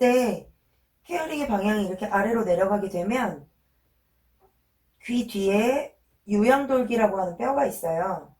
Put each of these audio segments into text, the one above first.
이때 케어링의 방향이 이렇게 아래로 내려가게 되면 귀 뒤에 유양돌기라고 하는 뼈가 있어요.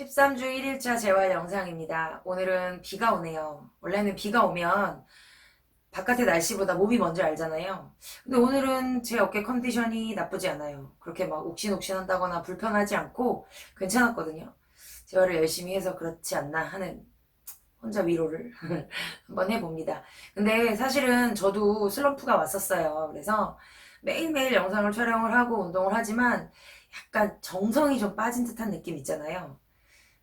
(13주 1일차) 재활 영상입니다. 오늘은 비가 오네요. 원래는 비가 오면 바깥의 날씨보다 몸이 먼저 알잖아요. 근데 오늘은 제 어깨 컨디션이 나쁘지 않아요. 그렇게 막 옥신옥신 한다거나 불편하지 않고 괜찮았거든요. 재활을 열심히 해서 그렇지 않나 하는 혼자 위로를 한번 해봅니다. 근데 사실은 저도 슬럼프가 왔었어요. 그래서 매일매일 영상을 촬영을 하고 운동을 하지만 약간 정성이 좀 빠진 듯한 느낌 있잖아요.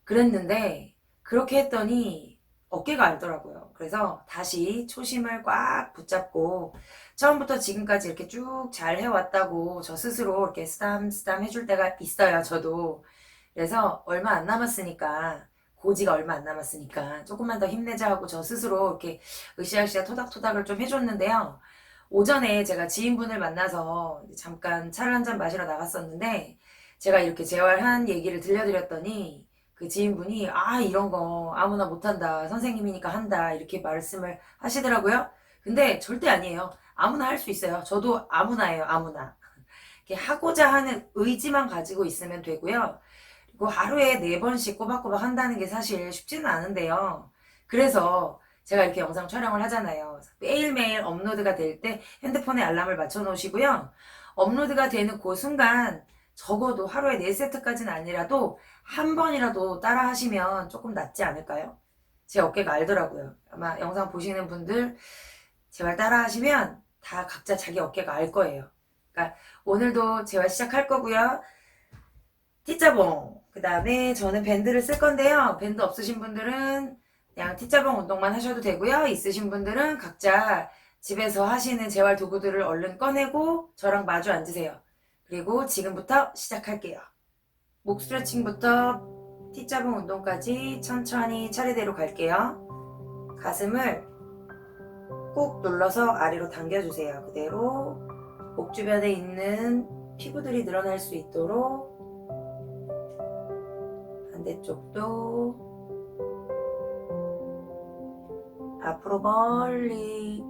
그랬는데 그렇게 했더니 어깨가 알더라고요. 그래서 다시 초심을 꽉 붙잡고 처음부터 지금까지 이렇게 쭉 잘 해왔다고 저 스스로 이렇게 쓰담쓰담 해줄 때가 있어요. 저도. 그래서 얼마 안 남았으니까 고지가 얼마 안 남았으니까 조금만 더 힘내자 하고 저 스스로 이렇게 으쌰으쌰 토닥토닥을 좀 해줬는데요. 오전에 제가 지인분을 만나서 잠깐 차를 한 잔 마시러 나갔었는데 제가 이렇게 재활한 얘기를 들려드렸더니 그 지인분이 아 이런 거 아무나 못한다 선생님이니까 한다 이렇게 말씀을 하시더라고요. 근데 절대 아니에요. 아무나 할 수 있어요. 저도 아무나예요. 아무나. 하고자 하는 의지만 가지고 있으면 되고요. 그리고 하루에 네 번씩 꼬박꼬박 한다는 게 사실 쉽지는 않은데요. 그래서 제가 이렇게 영상 촬영을 하잖아요. 매일매일 업로드가 될 때 핸드폰에 알람을 맞춰 놓으시고요. 업로드가 되는 그 순간 적어도 하루에 4세트까지는 아니라도 한 번이라도 따라 하시면 조금 낫지 않을까요? 제 어깨가 알더라고요. 아마 영상 보시는 분들 제발 따라 하시면 다 각자 자기 어깨가 알 거예요. 그러니까 오늘도 재활 시작할 거고요. T자봉. 그 다음에 저는 밴드를 쓸 건데요. 밴드 없으신 분들은 그냥 T자봉 운동만 하셔도 되고요. 있으신 분들은 각자 집에서 하시는 재활 도구들을 얼른 꺼내고 저랑 마주 앉으세요. 그리고 지금부터 시작할게요. 목 스트레칭부터 T자봉 운동까지 천천히 차례대로 갈게요. 가슴을 꾹 눌러서 아래로 당겨주세요. 그대로 목 주변에 있는 피부들이 늘어날 수 있도록 반대쪽도 앞으로 멀리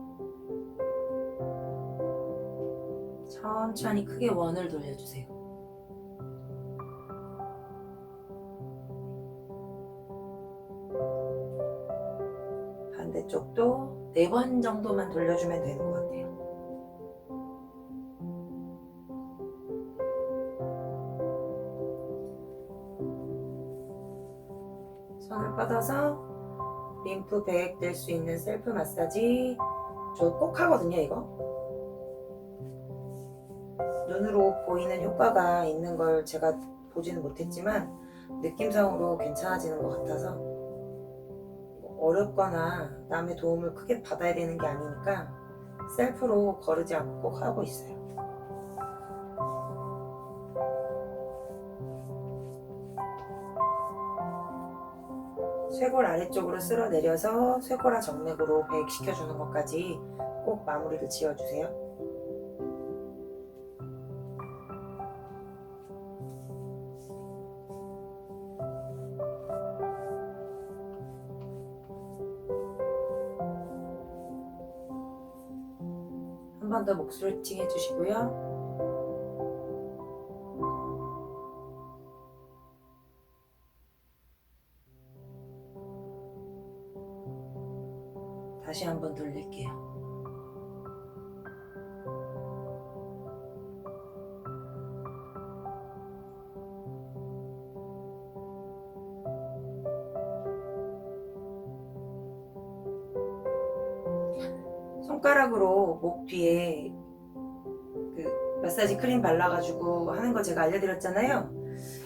천천히 크게 원을 돌려주세요. 반대쪽도 네 번 정도만 돌려주면 되는 것 같아요. 손을 뻗어서 림프 배액 될 수 있는 셀프 마사지 저 꼭 하거든요 이거 보이는 효과가 있는 걸 제가 보지는 못했지만 느낌상으로 괜찮아지는 것 같아서 뭐 어렵거나 남의 도움을 크게 받아야 되는 게 아니니까 셀프로 거르지 않고 꼭 하고 있어요. 쇄골 아래쪽으로 쓸어 내려서 쇄골화 정맥으로 배액시켜주는 것까지 꼭 마무리를 지어주세요. 더목 스트레칭 해주시고요. 다시 한번 돌릴게요. 마사지 크림 발라가지고 하는 거 제가 알려드렸잖아요.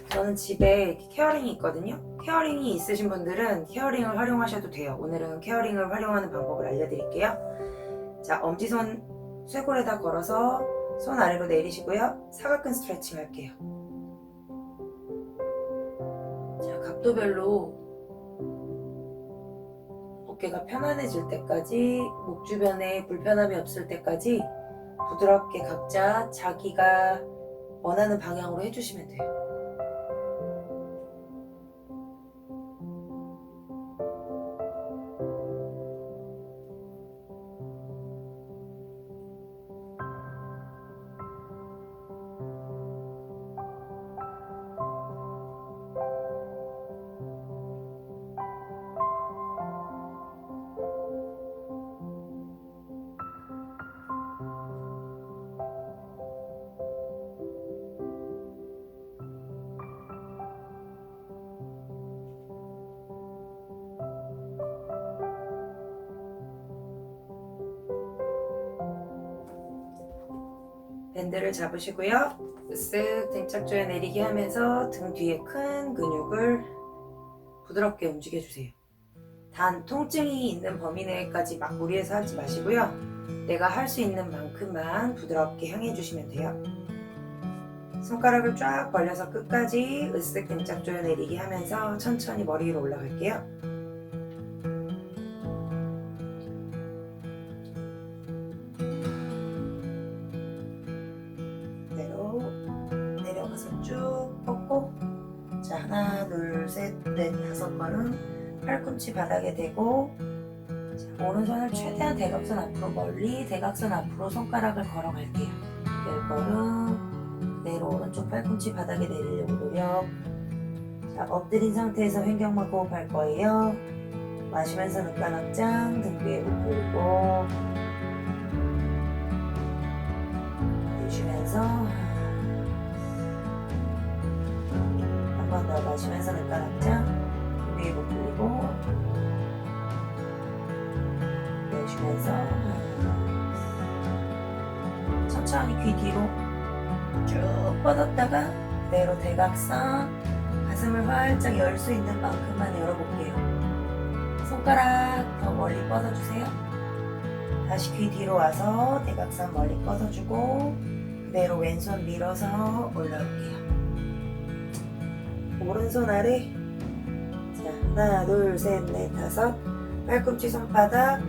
저는 집에 케어링이 있거든요. 케어링이 있으신 분들은 케어링을 활용하셔도 돼요. 오늘은 케어링을 활용하는 방법을 알려드릴게요. 자, 엄지손 쇄골에다 걸어서 손 아래로 내리시고요. 사각근 스트레칭 할게요. 자, 각도별로 어깨가 편안해질 때까지, 목 주변에 불편함이 없을 때까지 부드럽게 각자 자기가 원하는 방향으로 해주시면 돼요. 밴드를 잡으시고요. 쓱 등짝 조여 내리기 하면서 등 뒤에 큰 근육을 부드럽게 움직여주세요. 단 통증이 있는 범위 내까지 막 무리해서 하지 마시고요. 내가 할 수 있는 만큼만 부드럽게 향해 주시면 돼요. 손가락을 쫙 벌려서 끝까지 으쓱 등짝 조여 내리기 하면서 천천히 머리 위로 올라갈게요. 다섯 번은 팔꿈치 바닥에 대고 자, 오른손을 최대한 대각선 앞으로 멀리 대각선 앞으로 손가락을 걸어갈게요. 열 걸음 그대로 오른쪽 팔꿈치 바닥에 내리려고 노력. 자 엎드린 상태에서 횡격막 호흡할 거예요. 마시면서 눈간 확장 등 위에 천천히 귀 뒤로 쭉 뻗었다가 그대로 대각선 가슴을 활짝 열 수 있는 만큼만 열어볼게요 손가락 더 멀리 뻗어주세요 다시 귀 뒤로 와서 대각선 멀리 뻗어주고 그대로 왼손 밀어서 올라올게요. 오른손 아래. 자, 하나, 둘, 셋, 넷, 다섯. 팔꿈치 손바닥.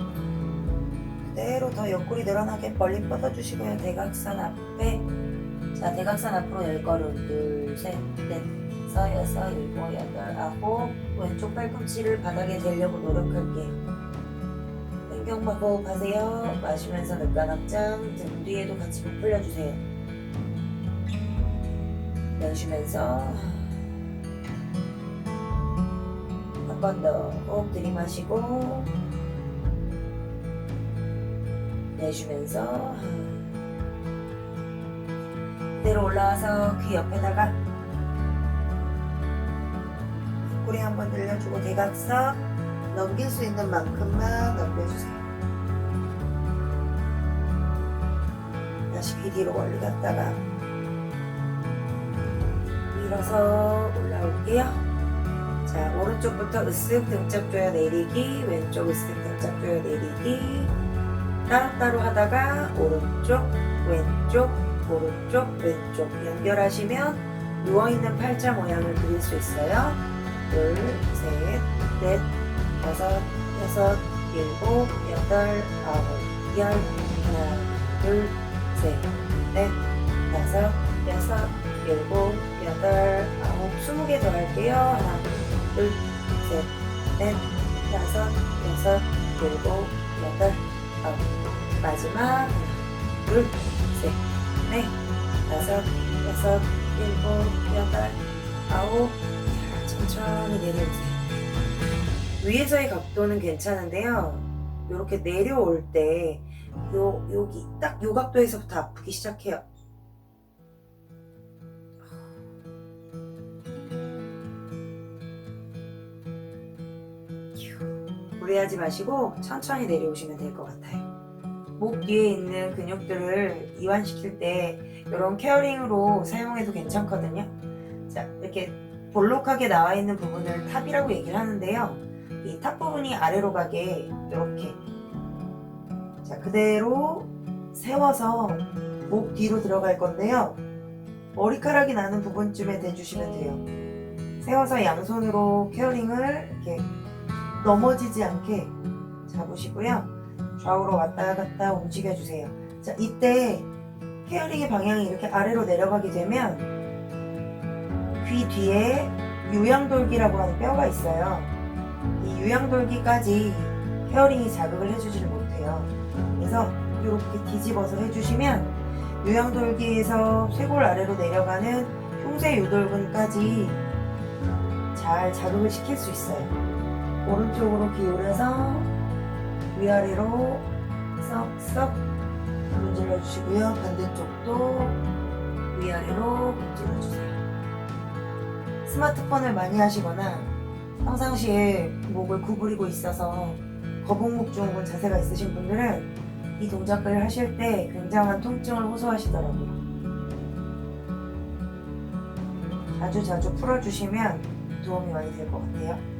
그대로 더 옆구리 늘어나게 멀리 뻗어주시고요. 대각선 앞에. 자, 대각선 앞으로 열 걸음. 둘, 셋, 넷, 다섯, 여섯, 일곱, 여덟, 아홉. 왼쪽 팔꿈치를 바닥에 대려고 노력할게요. 횡격막 호흡하세요. 마시면서 늑간 확장, 등 뒤에도 같이 목 풀려주세요. 내쉬면서 한 번 더 호흡 들이마시고 내쉬면서 그대로 올라와서 귀 옆에다가 꼬리 한번 늘려주고 대각선 넘길 수 있는 만큼만 넘겨주세요. 다시 귀 뒤로 갔다가 밀어서 올라올게요. 자, 오른쪽부터 으쓱 등짝 조여 내리기, 왼쪽 으쓱 등짝 조여 내리기. 따로따로 하다가 오른쪽, 왼쪽, 오른쪽, 왼쪽 연결하시면 누워있는 팔자 모양을 그릴 수 있어요. 둘, 셋, 넷, 다섯, 여섯, 일곱, 여덟, 아홉, 열, 하나, 둘, 셋, 넷, 다섯, 여섯, 일곱, 여덟, 아홉, 스무 개 더 할게요. 하나, 둘, 셋, 넷, 다섯, 여섯, 일곱, 여덟, 아홉. 마지막 둘, 셋, 넷, 다섯, 여섯, 일곱, 여덟, 아홉. 자, 천천히 내려오세요. 위에서의 각도는 괜찮은데요. 이렇게 내려올 때, 요, 여기, 딱 요 각도에서부터 아프기 시작해요. 무리하지 마시고 천천히 내려오시면 될 것 같아요. 목 뒤에 있는 근육들을 이완시킬 때 이런 케어링으로 사용해도 괜찮거든요. 자, 이렇게 볼록하게 나와 있는 부분을 탑이라고 얘기를 하는데요. 이 탑 부분이 아래로 가게 이렇게 자 그대로 세워서 목 뒤로 들어갈 건데요. 머리카락이 나는 부분쯤에 대주시면 돼요. 세워서 양손으로 케어링을 이렇게 넘어지지 않게 잡으시고요. 좌우로 왔다 갔다 움직여 주세요. 자, 이때 헤어링의 방향이 이렇게 아래로 내려가게 되면 귀 뒤에 유양돌기라고 하는 뼈가 있어요. 이 유양돌기까지 헤어링이 자극을 해주지를 못해요. 그래서 이렇게 뒤집어서 해주시면 유양돌기에서 쇄골 아래로 내려가는 흉쇄 유돌근까지 잘 자극을 시킬 수 있어요. 오른쪽으로 기울여서 위아래로 썩썩 문질러 주시고요. 반대쪽도 위아래로 문질러 주세요. 스마트폰을 많이 하시거나 평상시에 목을 구부리고 있어서 거북목 증후군 자세가 있으신 분들은 이 동작을 하실 때 굉장한 통증을 호소하시더라고요. 자주 자주 풀어주시면 도움이 많이 될 것 같아요.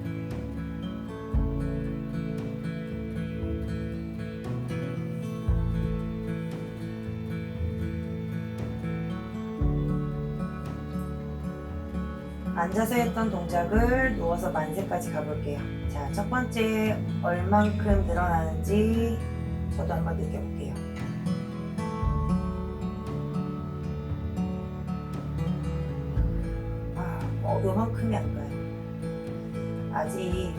앉아서 했던 동작을 누워서 만세까지 가볼게요. 자, 첫 번째 얼만큼 늘어나는지 저도 한번 느껴볼게요. 아, 어, 요만큼이 안 가요. 아직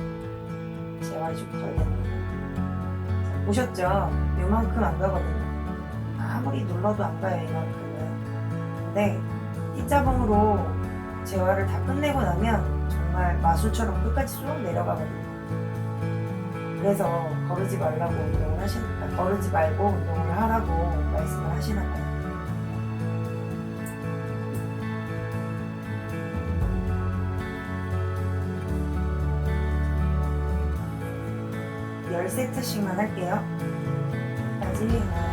재활이 좀덜 됐네요. 자, 보셨죠? 요만큼 안 가거든요. 아무리 눌러도 안 가요, 이만큼은. 근데 띠자봉으로 재활을 다 끝내고 나면 정말 마술처럼 끝까지 쭉 내려가거든요. 그래서 거르지 말라고 운동을 하시니까 거르지 말고 운동을 하라고 말씀을 하시나 봐요. 열 세트씩만 할게요. 하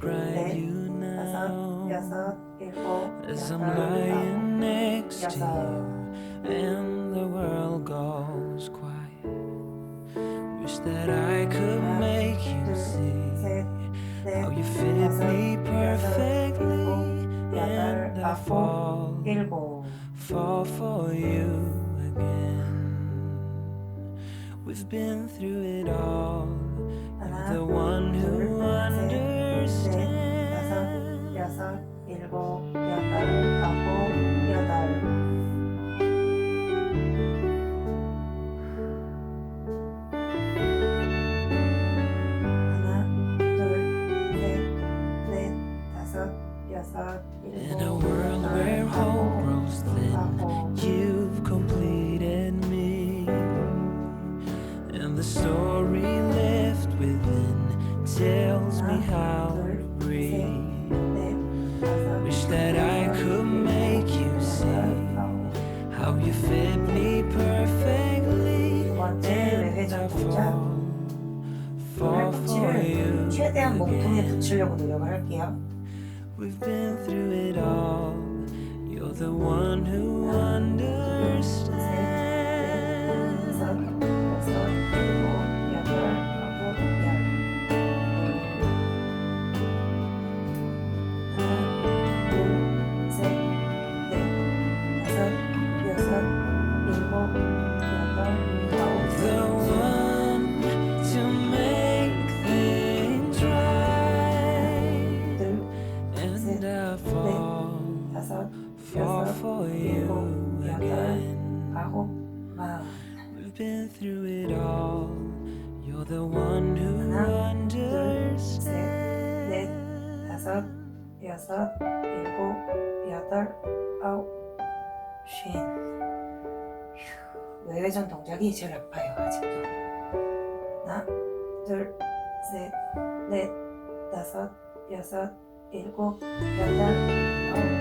To 셋, describe 넷, you 다섯, now. 여섯, 일곱, As I'm 여덟, 아홉, lying next to 여섯. you and the world goes quiet. Wish that I could 하나, make you 둘, see 셋, 넷, how you fit 다섯, me 여섯, perfectly, 일곱, 여덟, and I 아홉, fall, 일곱. fall for you again. We've been through it all. 하나, You're the one 둘, who 셋, 넷, 다섯, understands. 두 번째 And 외회전 I 동작. fall, fall for 팔꿈치를 you. 최대한 몸통에 again. 붙이려고 노력을 할게요. We've 여섯, 일곱, 여덟, 아홉, 쉰. 휴, 외회전 동작이 제일 아파요, 아직도. 하나, 둘, 셋, 넷, 다섯, 여섯, 일곱, 여덟, 아홉,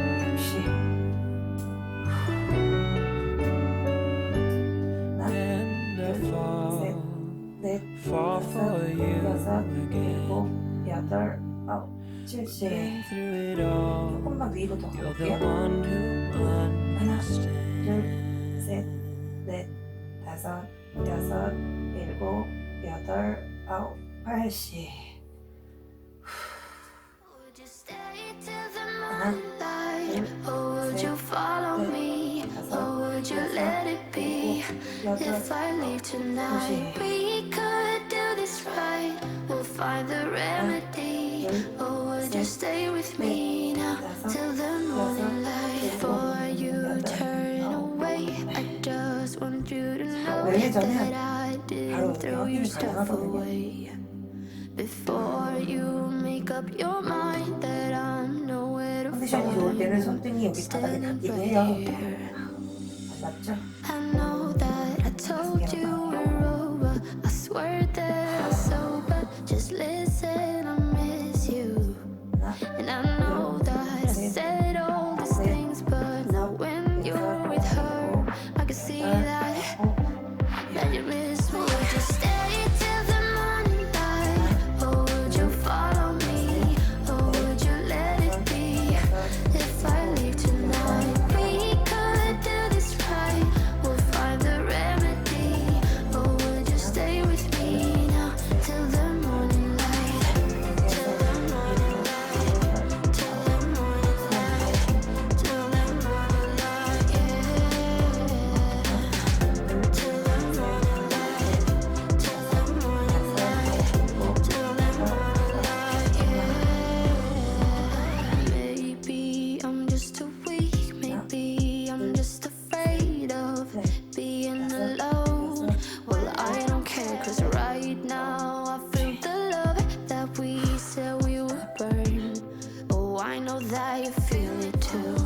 for you 여섯, 일곱. 여덟, 아홉, 칠십. Been through it all. 조금만 위로 더 You're the 가볼게요. one who understands. 셋, 넷, 다섯, 여섯, 일곱, 여덟, 아홉, 팔십. Would you stay till the 하나, morning light? 둘, Or would you 셋, follow 넷, me? 다섯, Or would you 여섯, let it be? 일곱, 여덟, If I leave tonight, 다시. we could do this right. We'll find the remedy. 둘, Or would you 셋, stay with me now 다섯, till the morning light? 일곱, Before you 여덟, turn 아홉. away, I just want you to know 왜 that 전에 I 바로 didn't throw 확인이 your stuff 가능하거든요. away. Before you make up your mind that I'm nowhere to 컨디션이 좋을 때는 find 손등이 여기 바닥에 Standing 닿기도 right 해요. here. 맞죠? I know that I told you we're over. I swear that I'm sober. Just listen, And I'm that you feel it too.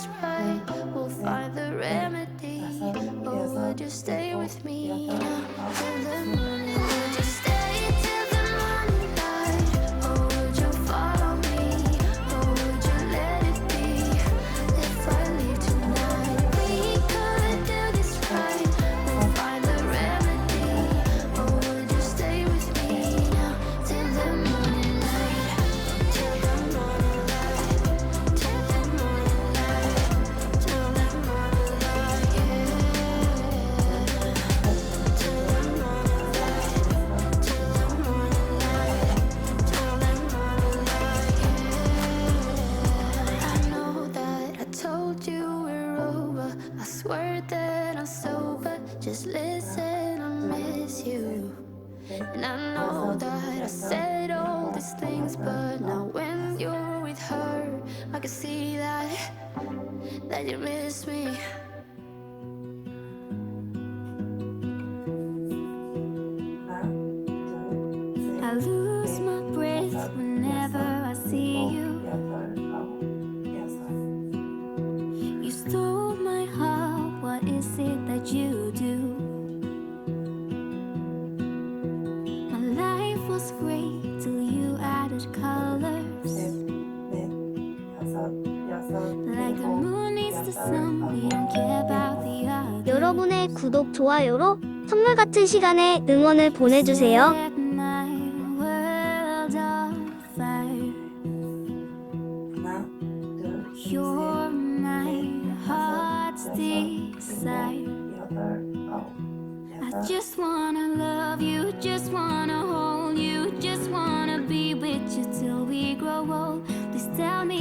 This right. We'll find the remedy. Oh, would you stay with me till the morning? You. And I know that I said all these things, but now when you're with her, I can see that that you miss me. 여러분의 구독, 좋아요로 선물 같은 시간에 응원을 보내주세요. Set my world on fire. 하나, 둘, You're my heart's desire. 여덟, 아홉, I 여덟, just wanna love you, just wanna hold you, just wanna be with you till we grow old. Please tell me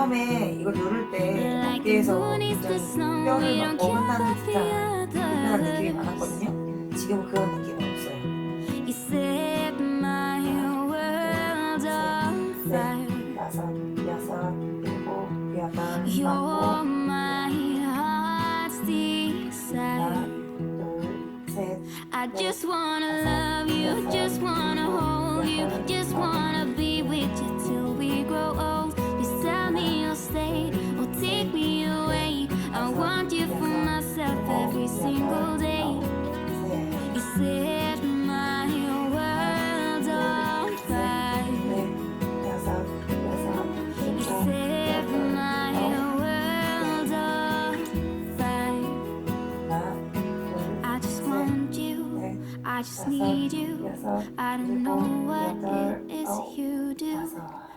처음에 이걸 누를 때 어깨에서 굉장히. 뼈를 막 어긋나는 듯한 불편한 느낌이. 많았거든요. 지금은 그런 느낌은 없어요. 넷, 다섯, 일곱, 여덟, You're 아홉, my heart's 하나. 둘, 셋, just wanna I just need you. I don't know what it is you do.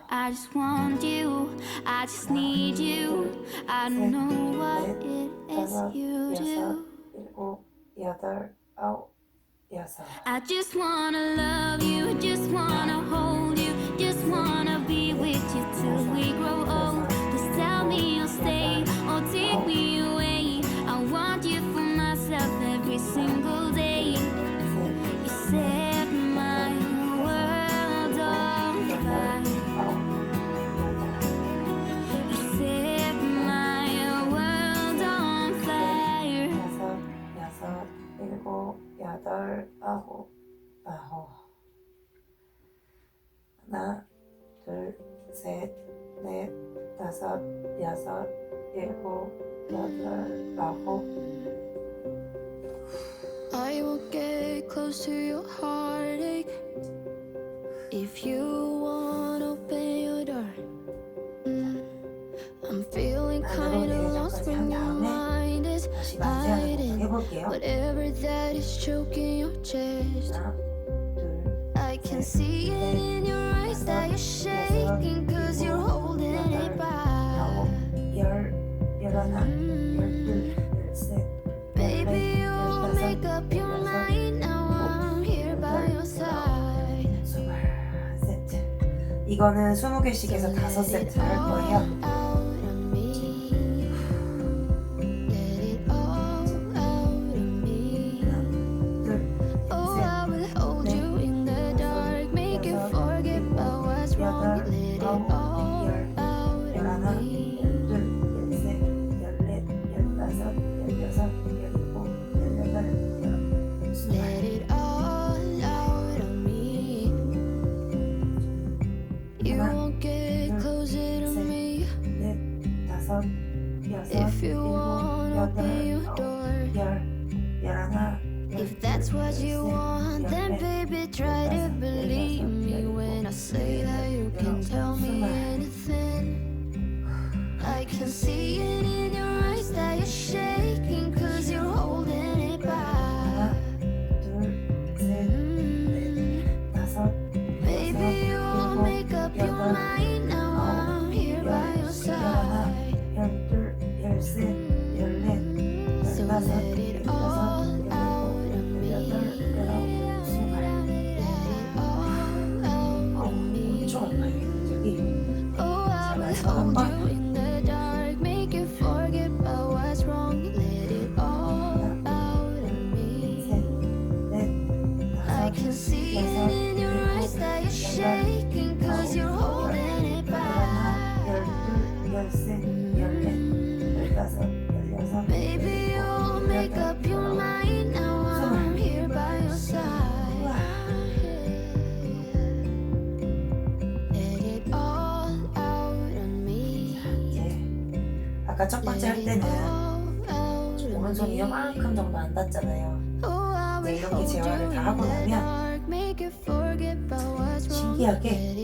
I just want you. I just need you. I don't know what it is you do. I just wanna love you. Just wanna hold you. Just wanna be with you till we grow old. Just tell me you'll stay or take me. 일곱, 여덟, 아홉, 아홉. 하나, 둘, 셋, 넷, 다섯, 여섯, 일곱, 여덟, 아홉. I will get close to your heartache if you want to open your door. Mm. I'm feeling kind of lost when your mind is 다시 만세하는. 동작 해볼게요. 하나, 둘, I can see it in your eyes that you're shaking cause you're holding it 아홉, back. 열, 열하나, Mm. 열둘, 열셋, Baby, you'll make up your mind now. I'm here by your side. 스물 세트. 이거는 20개씩 해서 다섯 세트 할 거예요. I can see it in your eyes that you're 아까 첫 번째 할 때는 오른손이 요만큼 정도 안 닿잖아요. 네, 이렇게 재활을 다 하고 나면 신기하게